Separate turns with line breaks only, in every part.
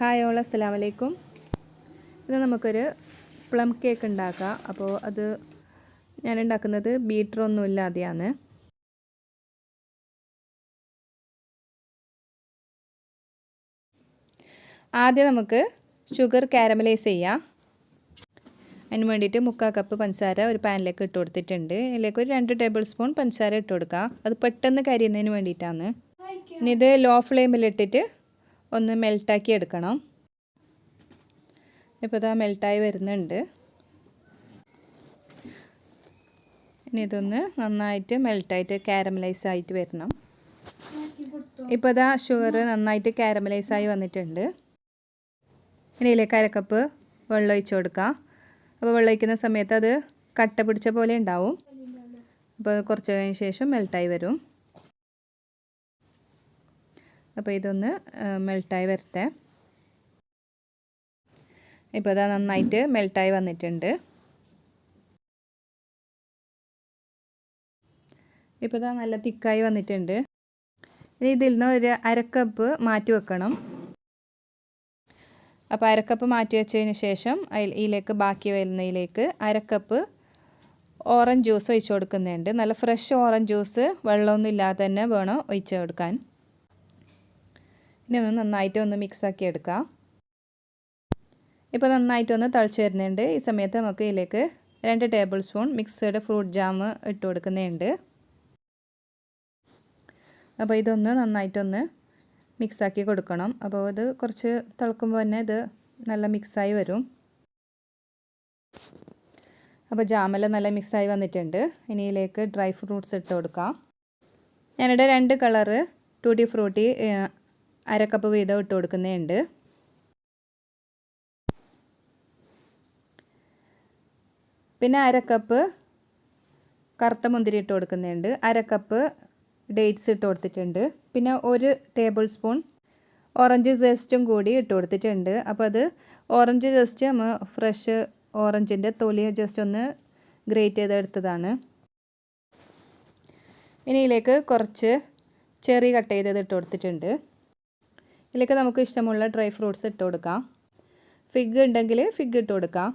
Hi all അസ്സലാം വലൈക്കും ഇത് നമുക്കൊരു പ്ലം കേക്ക് ഉണ്ടാക്കാം. അപ്പോൾ അത് ഞാൻ ഉണ്ടാക്കുന്നത് ബീറ്റർ ഒന്നും ഇല്ലാതെയാണ് ആദ്യം നമുക്ക് ഷുഗർ കാരമലൈസ് ചെയ്യാം. അതിന് വേണ്ടിയിട്ട് മുക്കാൽ കപ്പ് പഞ്ചസാര ഒരു പാനിലേക്ക് ഇട്ട് കൊടുത്തിട്ടുണ്ട്. അതിലേക്ക് ഒരു രണ്ട് ടേബിൾ സ്പൂൺ പഞ്ചസാര ഇട്ട് കൊടുക്കുക അത് പെട്ടെന്ന് കരിയുന്നതിന് വേണ്ടിയിട്ടാണ്. ഇനി ഇത് ലോ ഫ്ലെയിമിലിട്ടിട്ട് ഒന്ന് മെൽട്ടാക്കി എടുക്കണം. ഇപ്പോൾ ഇതാ മെൽട്ടായി വരുന്നുണ്ട്. ഇനി ഇതൊന്ന് നന്നായിട്ട് മെൽട്ടായിട്ട് കാരമലൈസ് ആയിട്ട് വരണം. ഇപ്പോൾ ഇതാ ഷുഗർ നന്നായിട്ട് കാരമലൈസ് ആയി വന്നിട്ടുണ്ട്. ഇനി ഇതിലേക്ക് അരക്കപ്പ് വെള്ളം ഒഴിച്ച് കൊടുക്കാം. അപ്പോൾ വെള്ളം ഒഴിക്കുന്ന സമയത്ത് അത് കട്ട പിടിച്ച പോലെ ഉണ്ടാവും. അപ്പോൾ കുറച്ച് കഴിഞ്ഞ ശേഷം മെൽട്ടായി വരും. അപ്പോൾ ഇതൊന്ന് മെൽട്ടായി വരട്ടെ. ഇപ്പോൾ അതാ നന്നായിട്ട് മെൽട്ടായി വന്നിട്ടുണ്ട്. ഇപ്പോൾ ഇതാ നല്ല തിക്കായി വന്നിട്ടുണ്ട്. ഇനി ഇതിൽ നിന്ന് ഒരു അരക്കപ്പ് മാറ്റി വെക്കണം. അപ്പോൾ അരക്കപ്പ് മാറ്റി വെച്ചതിന് ശേഷം അതിൽ ഇതിലേക്ക് ബാക്കി വരുന്നതിലേക്ക് അരക്കപ്പ് ഓറഞ്ച് ജ്യൂസ് ഒഴിച്ചു കൊടുക്കുന്നുണ്ട്. നല്ല ഫ്രഷ് ഓറഞ്ച് ജ്യൂസ് വെള്ളമൊന്നും ഇല്ലാതെ തന്നെ വേണം ഒഴിച്ചു കൊടുക്കാൻ. ഇനി ഒന്ന് നന്നായിട്ട് ഒന്ന് മിക്സാക്കി എടുക്കാം. ഇപ്പോൾ നന്നായിട്ടൊന്ന് തളിച്ച് വരുന്നുണ്ട്. ഈ സമയത്ത് നമുക്ക് ഇതിലേക്ക് രണ്ട് table spoon mixed fruit jam ഇട്ട് കൊടുക്കുന്നുണ്ട്. അപ്പോൾ ഇതൊന്ന് നന്നായിട്ടൊന്ന് മിക്സാക്കി കൊടുക്കണം. അപ്പോൾ ഇത് കുറച്ച് തിളക്കുമ്പോൾ തന്നെ ഇത് നല്ല മിക്സായി വരും. അപ്പോൾ ജാമെല്ലാം നല്ല മിക്സായി വന്നിട്ടുണ്ട്. ഇനി ഇതിലേക്ക് ഡ്രൈ ഫ്രൂട്ട്സ് ഇട്ട് കൊടുക്കാം. ഞാനിവിടെ രണ്ട് കളറ് ടൂട്ടി ഫ്രൂട്ടി അര കപ്പ് വീതം ഇട്ട് കൊടുക്കുന്നുണ്ട് പിന്നെ അരക്കപ്പ് കപ്പ് കറുത്ത മുന്തിരി ഇട്ട് കൊടുക്കുന്നുണ്ട് അരക്കപ്പ് കപ്പ് ഡേറ്റ്സ് ഇട്ട് കൊടുത്തിട്ടുണ്ട്. പിന്നെ ഒരു ടേബിൾ സ്പൂൺ ഓറഞ്ച് ജസ്റ്റും കൂടി ഇട്ട് കൊടുത്തിട്ടുണ്ട്. അപ്പോൾ അത് ഓറഞ്ച് ജസ്റ്റ് നമ്മൾ ഫ്രഷ് ഓറഞ്ചിന്റെ തൊലി ജസ്റ്റ് ഒന്ന് ഗ്രേറ്റ് ചെയ്തെടുത്തതാണ്. ഇനി ഇതിലേക്ക് കുറച്ച് ചെറി കട്ട് ചെയ്തത് ഇട്ട് കൊടുത്തിട്ടുണ്ട്. ഇതിലേക്ക് നമുക്ക് ഇഷ്ടമുള്ള ഡ്രൈ ഫ്രൂട്ട്സ് ഇട്ട് കൊടുക്കാം. ഫിഗ് ഉണ്ടെങ്കിൽ ഫിഗ് ഇട്ട് കൊടുക്കാം.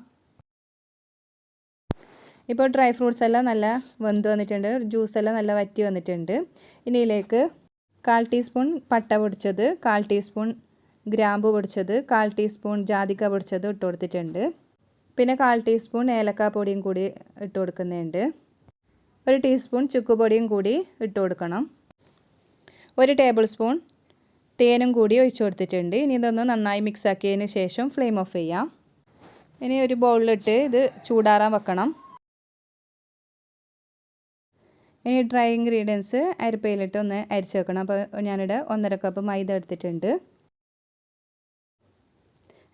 ഇപ്പോൾ ഡ്രൈ ഫ്രൂട്ട്സ് എല്ലാം നല്ല വെന്ത് വന്നിട്ടുണ്ട്. ജ്യൂസ് എല്ലാം നല്ല വറ്റി വന്നിട്ടുണ്ട്. ഇനി ഇതിലേക്ക് കാൽ ടീസ്പൂൺ പട്ട പൊടിച്ചത് കാൽ ടീസ്പൂൺ ഗ്രാമ്പു പൊടിച്ചത് കാൽ ടീസ്പൂൺ ജാതിക്ക പൊടിച്ചത് ഇട്ട് കൊടുത്തിട്ടുണ്ട്. പിന്നെ കാൽ ടീസ്പൂൺ ഏലക്ക പൊടിയും കൂടി ഇട്ട് കൊടുക്കുന്നുണ്ട്. ഒരു ടീസ്പൂൺ ചുക്കുപൊടിയും കൂടി ഇട്ട് കൊടുക്കണം. ഒരു ടേബിൾ സ്പൂൺ തേനും കൂടി ഒഴിച്ചു കൊടുത്തിട്ടുണ്ട്. ഇനി ഇതൊന്ന് നന്നായി മിക്സ് ആക്കിയതിന് ശേഷം ഫ്ലെയിം ഓഫ് ചെയ്യാം. ഇനി ഒരു ബൗളിലിട്ട് ഇത് ചൂടാറാൻ വെക്കണം. ഇനി ഡ്രൈ ഇൻഗ്രീഡിയൻസ് അരിപ്പയിലിട്ട് ഒന്ന് അരിച്ച് വെക്കണം. അപ്പോൾ ഞാനിവിടെ ഒന്നര കപ്പ് മൈദ എടുത്തിട്ടുണ്ട്.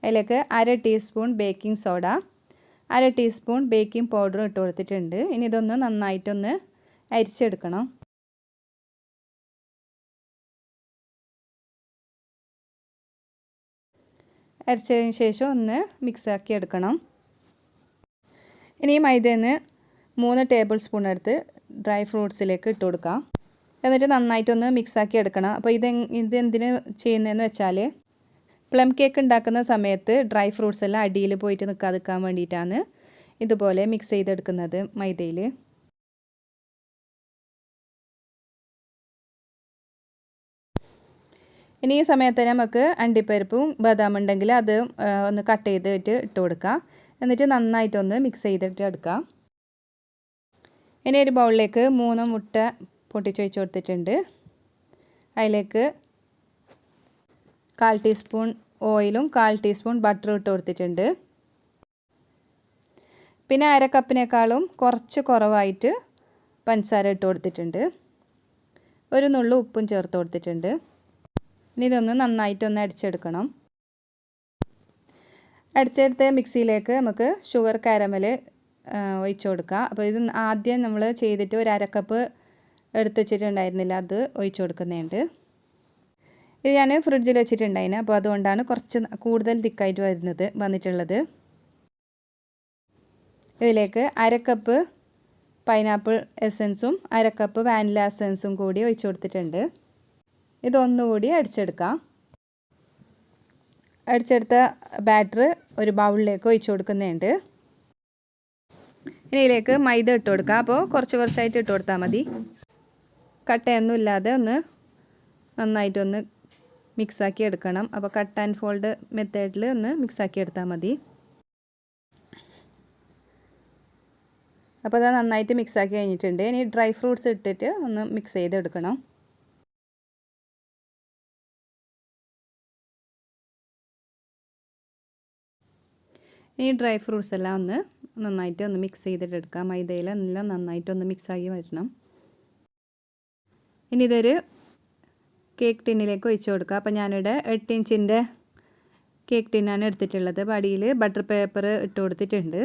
അതിലേക്ക് അര ടീസ്പൂൺ ബേക്കിംഗ് സോഡ അര ടീസ്പൂൺ ബേക്കിംഗ് പൗഡർ ഇട്ട് കൊടുത്തിട്ടുണ്ട്. ഇനി ഇതൊന്ന് നന്നായിട്ടൊന്ന് അരിച്ചെടുക്കണം. അരച്ചതിന് ശേഷം ഒന്ന് മിക്സാക്കി എടുക്കണം. ഇനി മൈദയിൽ മൂന്ന് ടേബിൾ സ്പൂൺ എടുത്ത് ഡ്രൈ ഫ്രൂട്ട്സിലേക്ക് ഇട്ട് കൊടുക്കാം. എന്നിട്ട് നന്നായിട്ടൊന്ന് മിക്സാക്കി എടുക്കണം. അപ്പോൾ ഇത് ഇത് എന്തിന് ചെയ്യുന്നതെന്ന് വെച്ചാൽ പ്ലം കേക്ക് ഉണ്ടാക്കുന്ന സമയത്ത് ഡ്രൈ ഫ്രൂട്ട്സ് എല്ലാം അടിയിൽ പോയിട്ട് നിൽക്കാതിരിക്കാൻ വേണ്ടിയിട്ടാണ് ഇതുപോലെ മിക്സ് ചെയ്തെടുക്കുന്നത് മൈദയിൽ. ഇനി ഈ സമയത്ത് നമുക്ക് അണ്ടിപ്പരിപ്പും ബദാം ഉണ്ടെങ്കിൽ അത് ഒന്ന് കട്ട് ചെയ്തിട്ട് ഇട്ട് കൊടുക്കാം. എന്നിട്ട് നന്നായിട്ടൊന്ന് മിക്സ് ചെയ്തിട്ട് എടുക്കാം. ഇനി ഒരു ബൗളിലേക്ക് മൂന്ന് മുട്ട പൊട്ടിച്ച് വെച്ച് കൊടുത്തിട്ടുണ്ട്. അതിലേക്ക് കാൽ ടീസ്പൂൺ ഓയിലും കാൽ ടീസ്പൂൺ ബട്ടറും ഇട്ട് കൊടുത്തിട്ടുണ്ട്. പിന്നെ അര കപ്പിനേക്കാളും കുറച്ച് കുറവായിട്ട് പഞ്ചസാര ഇട്ട് കൊടുത്തിട്ടുണ്ട്. ഒരു നുള്ളു ഉപ്പും ചേർത്ത് കൊടുത്തിട്ടുണ്ട്. ഇനി ഇതൊന്ന് നന്നായിട്ടൊന്ന് അടിച്ചെടുക്കണം. അടിച്ചെടുത്ത മിക്സിയിലേക്ക് നമുക്ക് ഷുഗർ കാരമൽ ഒഴിച്ചു കൊടുക്കാം. അപ്പോൾ ഇത് ആദ്യം നമ്മൾ ചെയ്തിട്ട് ഒരു അരക്കപ്പ് എടുത്ത് വെച്ചിട്ടുണ്ടായിരുന്നില്ല അത് ഒഴിച്ചു കൊടുക്കുന്നുണ്ട് ഇത് ഞാൻ ഫ്രിഡ്ജിൽ വെച്ചിട്ടുണ്ടായിന് അപ്പോൾ അതുകൊണ്ടാണ് കുറച്ച് കൂടുതൽ തിക്കായിട്ട് വരുന്നത് വന്നിട്ടുള്ളത്. ഇതിലേക്ക് അരക്കപ്പ് പൈനാപ്പിൾ എസൻസും അരക്കപ്പ് വാനില എസൻസും കൂടി ഒഴിച്ചു കൊടുത്തിട്ടുണ്ട്. ഇതൊന്നുകൂടി അടിച്ചെടുക്കാം. അടിച്ചെടുത്ത ബാറ്റർ ഒരു ബൗളിലേക്ക് ഒഴിച്ചു കൊടുക്കുന്നുണ്ട്. ഇതിലേക്ക് മൈദ ഇട്ട് കൊടുക്കുക അപ്പോൾ കുറച്ച് കുറച്ചായിട്ട് ഇട്ട് കൊടുത്താൽ മതി. കട്ടയൊന്നും ഇല്ലാതെ ഒന്ന് നന്നായിട്ടൊന്ന് മിക്സാക്കി എടുക്കണം. അപ്പോൾ കട്ട് ആൻഡ് ഫോൾഡ് മെത്തേഡിൽ ഒന്ന് മിക്സാക്കി എടുത്താൽ മതി. അപ്പോൾ അത് നന്നായിട്ട് മിക്സാക്കി കഴിഞ്ഞിട്ടുണ്ട്. ഇനി ഡ്രൈ ഫ്രൂട്ട്സ് ഇട്ടിട്ട് ഒന്ന് മിക്സ് ചെയ്തെടുക്കണം. ഈ ഡ്രൈ ഫ്രൂട്ട്സ് എല്ലാം ഒന്ന് നന്നായിട്ട് ഒന്ന് മിക്സ് ചെയ്തിട്ട് എടുക്കാം. മൈദയിലെല്ലാം നന്നായിട്ടൊന്ന് മിക്സായി വരണം. ഇനി ഇതൊരു കേക്ക് ടിന്നിലേക്ക് ഒഴിച്ച് കൊടുക്കുക അപ്പോൾ ഞാനിവിടെ എട്ട് ഇഞ്ചിന്റെ കേക്ക് ടിന്നാണ് എടുത്തിട്ടുള്ളത്. പടിയിൽ ബട്ടർ പേപ്പർ ഇട്ട് കൊടുത്തിട്ടുണ്ട്.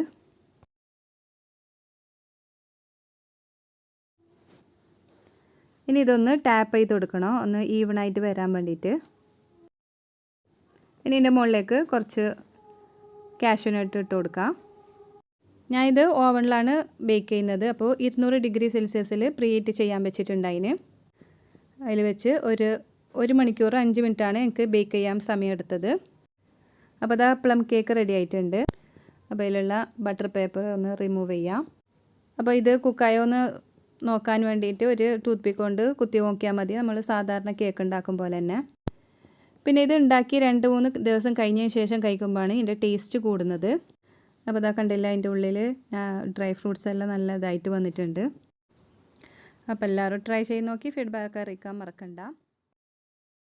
ഇനി ഇതൊന്ന് ടാപ്പ് ചെയ്ത് കൊടുക്കണം. ഒന്ന് ഈവണായിട്ട് വരാൻ വേണ്ടിയിട്ട്. ഇനി ഇതിന്റെ മുകളിലേക്ക് കുറച്ച് കാഷ്യൂനട്ട് ഇട്ട് കൊടുക്കാം. ഞാൻ ഇത് ഓവനിലാണ് ബേക്ക് ചെയ്യുന്നത്. അപ്പോൾ ഇരുന്നൂറ് ഡിഗ്രി സെൽഷ്യസിൽ പ്രീഹീറ്റ് ചെയ്യാൻ വെച്ചിട്ടുണ്ടായിന് അതിൽ വെച്ച് ഒരു ഒരു മണിക്കൂർ അഞ്ച് മിനിറ്റാണ് എനിക്ക് ബേക്ക് ചെയ്യാൻ സമയം എടുത്തത് അപ്പോൾ അതാ പ്ലം കേക്ക് റെഡി ആയിട്ടുണ്ട്. അപ്പോൾ അതിലുള്ള ബട്ടർ പേപ്പർ ഒന്ന് റിമൂവ് ചെയ്യാം. അപ്പോൾ ഇത് കുക്കായോ ഒന്ന് നോക്കാൻ വേണ്ടിയിട്ട് ഒരു ടൂത്ത് പിക്ക് കൊണ്ട് കുത്തി നോക്കിയാൽ മതി. നമ്മൾ സാധാരണ കേക്ക് ഉണ്ടാക്കും പോലെ തന്നെ. പിന്നെ ഇത് ഉണ്ടാക്കി രണ്ട് മൂന്ന് ദിവസം കഴിഞ്ഞതിന് ശേഷം കഴിക്കുമ്പോഴാണ് ഇതിന്റെ ടേസ്റ്റ് കൂടുന്നത്. അപ്പോൾ ഇതാ കണ്ടില്ല അതിന്റെ ഉള്ളിൽ ഡ്രൈ ഫ്രൂട്ട്സ് എല്ലാം നല്ല ഇതായിട്ട് വന്നിട്ടുണ്ട്. അപ്പോൾ എല്ലാവരും ട്രൈ ചെയ്ത് നോക്കി ഫീഡ്ബാക്ക് അറിയിക്കാൻ മറക്കണ്ട.